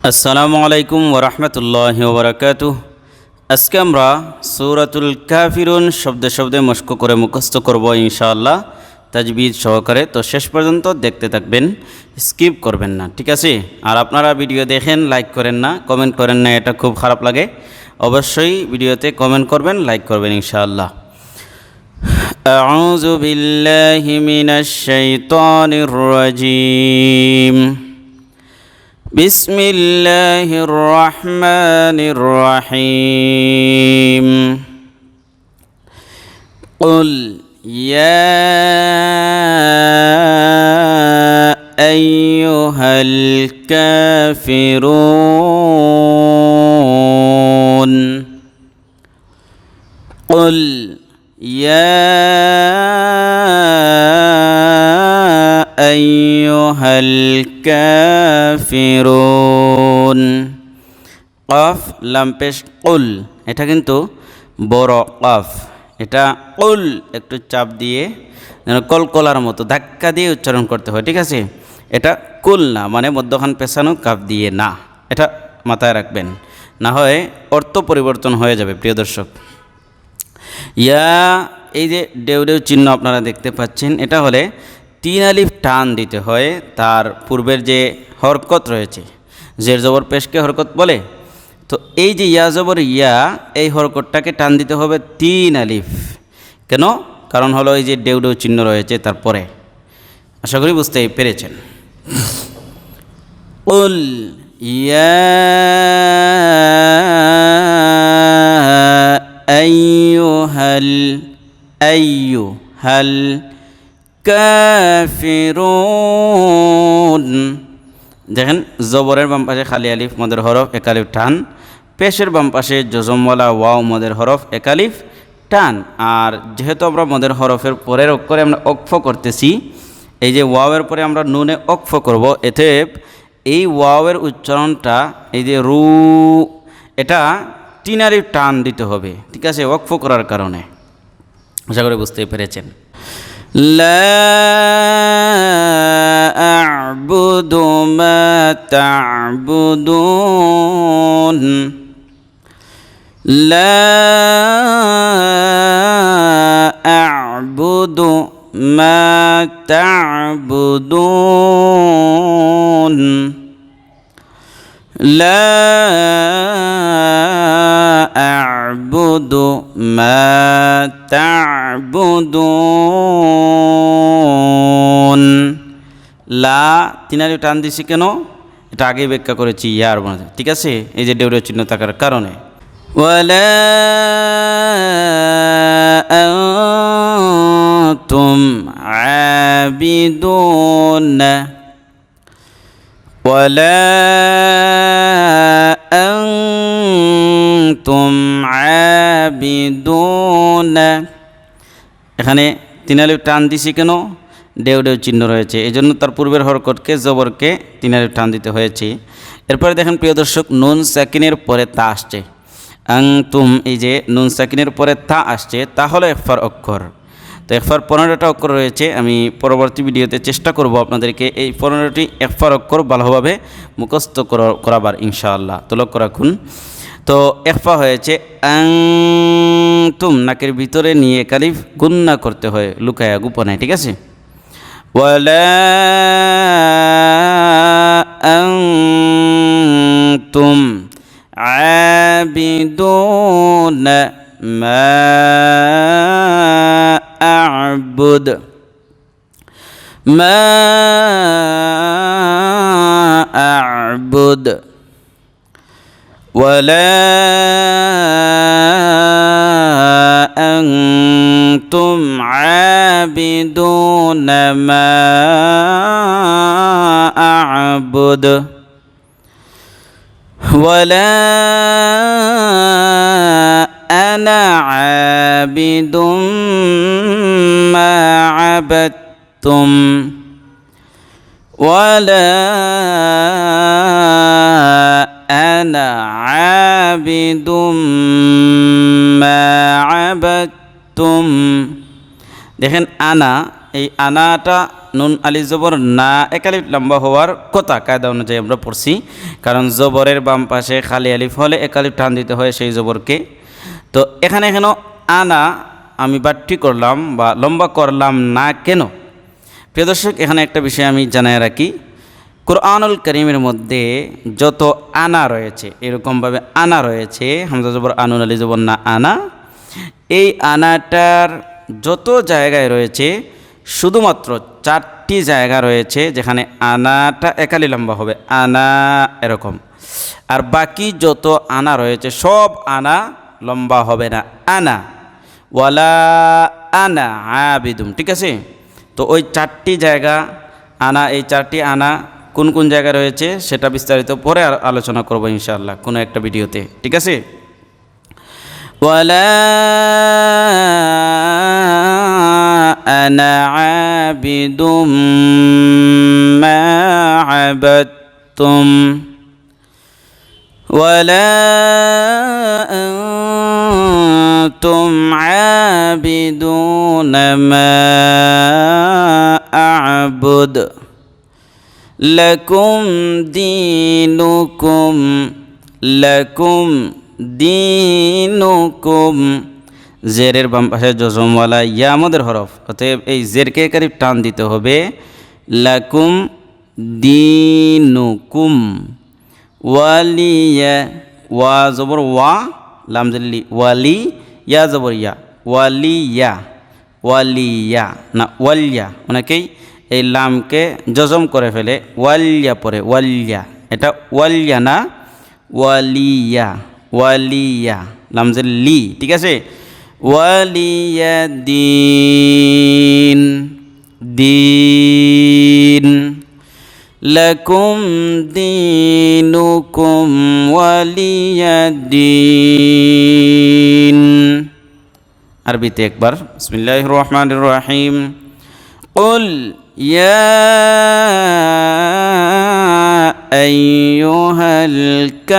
আসসালামু আলাইকুম ওরহমতুল্লাহ ওবরাকাত আজকে আমরা সৌরাতুল কাফিরুন শব্দে শব্দে মস্ক করে মুখস্থ করব ইনশাআল্লাহ তাজবিদ সহকারে তো শেষ পর্যন্ত দেখতে থাকবেন স্কিপ করবেন না ঠিক আছে আর আপনারা ভিডিও দেখেন লাইক করেন না কমেন্ট করেন না এটা খুব খারাপ লাগে অবশ্যই ভিডিওতে কমেন্ট করবেন লাইক করবেন ইনশাআল্লাহ أعوذ بالله من الشيطان الرجيم بسم الله الرحمن الرحيم. قل يا أيها الكافرون. قل يا أيها الكافرون কফ লাম্পেশ কুল এটা কিন্তু বড় কফ এটা কুল একটু চাপ দিয়ে যেন কলকলার মতো ধাক্কা দিয়ে উচ্চারণ করতে হয় ঠিক আছে এটা কুল না মানে মধ্যখান পেছানো কাফ দিয়ে না এটা মাথায় রাখবেন না হয় অর্থ পরিবর্তন হয়ে যাবে প্রিয় দর্শক ইয়া এই যে ডেউ ডেউ চিহ্ন আপনারা দেখতে পাচ্ছেন এটা হলে তিন আলিফ টান দিতে হয়, তার পূর্বের যে হরকত রয়েছে জের জবর পেশকে হরকত বলে, তো এই যে ইয়া জবর ইয়া, এই হরকতটাকে টান দিতে হবে তিন আলিফ। কেন? কারণ হলো এই যে ডেউ ডেউ চিহ্ন রয়েছে তারপরে। আশা করি বুঝতে পেরেছেন। উল ইয়া আইয়ুহাল আইয়ুহাল কাফিরুন। দেখেন, জবরের বাম পাশে খালি আলিফ, মদের হরফ একালিফ টান। পেশের বাম পাশে জজমওয়ালা ওয়াও, মদের হরফ একালিফ টান। আর যেহেতু আমরা মদের হরফের পরের অক্ষরে আমরা অক্ষ করতেছি, এই যে ওয়াওয়ের পরে আমরা নুনে অক্ষ করব এতে এই ওয়াওয়ের উচ্চারণটা, এই যে রু, এটা টিনারি টান দিতে হবে। ঠিক আছে অক্ষ করার কারণে। আশা করি বুঝতে পেরেছেন। لا أعبد ما تعبدون. لا أعبد ما تعبدون. لا أعبد ما تعبدون. লা তিনারি টান দিছি কেন এটা আগে ব্যাখ্যা করেছি ইয়ার মধ্যে ঠিক আছে এই যে ডেউরের চিহ্ন থাকার কারণে ولا أنتم عابدون ولا أنتم عابدون এখানে তিনালিপ টান দিছি কেন ডেউ ডেউ চিহ্ন রয়েছে। এই জন্য তার পূর্বের হরকটকে জবরকে তিনালিপ টান দিতে হয়েছে। এরপরে দেখেন, প্রিয় দর্শক, নুন সাকিনের পরে তা আসছে। আং তুম, এই যে নুন সাকিনের পরে তা আসছে, তা হলো একফার অক্ষর। তো একফার পনেরোটা অক্ষর রয়েছে, আমি পরবর্তী ভিডিওতে চেষ্টা করব আপনাদেরকে এই পনেরোটি একফার অক্ষর ভালোভাবে মুখস্থ করা- করাবার, ইনশাআল্লাহ। তো লক্ষ্য রাখুন। তো একফা হয়েছে, আং তুম, নাকের ভিতরে নিয়ে কালিফ গুন্না করতে হয়, লুকায়া গোপনে, ঠিক আছে? ولا أنتم عابدون ما أعبد ما أعبد. ولا أنتم عابدون ما أعبد ولا أنا عابد ما عبدتم ولا أنا عابد ما عبدتم দেখেন আনা এই আনাটা নুন আলি জবর না একালিফ লম্বা হওয়ার কথা, কায়দা অনুযায়ী আমরা পড়ছি। কারণ জবরের বাম পাশে খালি আলিফ হলে একালিফ টান দিতে হয় সেই জবরকে। তো এখানে কেন আনা আমি বাট্টি করলাম বা লম্বা করলাম না কেন? প্রিয় দর্শক, এখানে একটা বিষয় আমি জানাই রাখি। কোরআনুল করিমের মধ্যে যত আনা রয়েছে, এরকমভাবে আনা রয়েছে, হামজা জবর আনুন আলী জবর না আনা, এই আনাটার যত জায়গায় রয়েছে শুধুমাত্র চারটি জায়গা রয়েছে যেখানে আনাটা একালি লম্বা হবে, আনা এরকম। আর বাকি যত আনা রয়েছে, সব আনা লম্বা হবে না। আনা, ওয়ালা আনা আবিদুম, ঠিক আছে? তো ওই চারটি জায়গা, আনা, এই চারটি আনা কোন কোন জায়গা রয়েছে সেটা বিস্তারিত পরে আলোচনা করব ইনশাআল্লাহ কোনো একটা ভিডিওতে, ঠিক আছে? ওয়ালা أنا عابد ما عبدتم ولا أنتم عابدون ما أعبد لكم دينكم لكم دينكم জেরের বাম পাশে জজমওয়ালা, ইয়া আমাদের হরফ। অতএব এই জেরকে কারিব টান দিতে হবে। লাকুম দিনুকুম। ওয়ালিয়া, ওয়া জবর ওয়া লামজল্লি ওয়ালি, ইয়া জবর ইয়া, ওয়ালিয়া ওয়ালিয়া, না, ওয়ালিয়া। অনেকেই এই লামকে জজম করে ফেলে, ওয়ালিয়া পরে, ওয়ালিয়া। এটা ওয়ালিয়া না, ওয়ালিয়া ওয়ালিয়া লামজের লি, ঠিক আছে? ولي دين. دين. لكم دينكم ولي دين. عربيتي تكبر بسم الله الرحمن الرحيم. قل يا أيها الكافرون.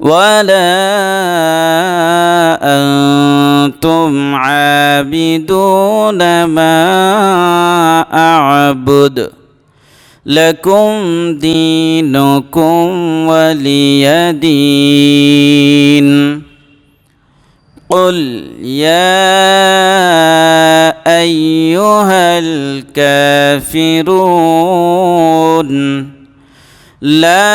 ولا أنتم عابدون ما أعبد. لكم دينكم ولي دين. قل يا أيها الكافرون. لا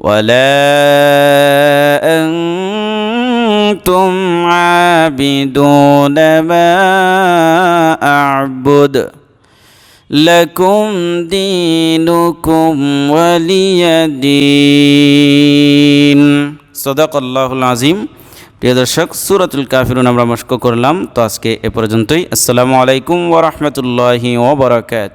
ولا أنتم عابدون ما أعبد لكم دينكم ولي دين صدق الله العظيم প্রিয় দর্শক সুরাতুল কাফিরুন আমরা মস্ক করলাম তো আজকে এ পর্যন্তই আসসালামু আলাইকুম ওরহমতুল্লাহি ওবরাকাত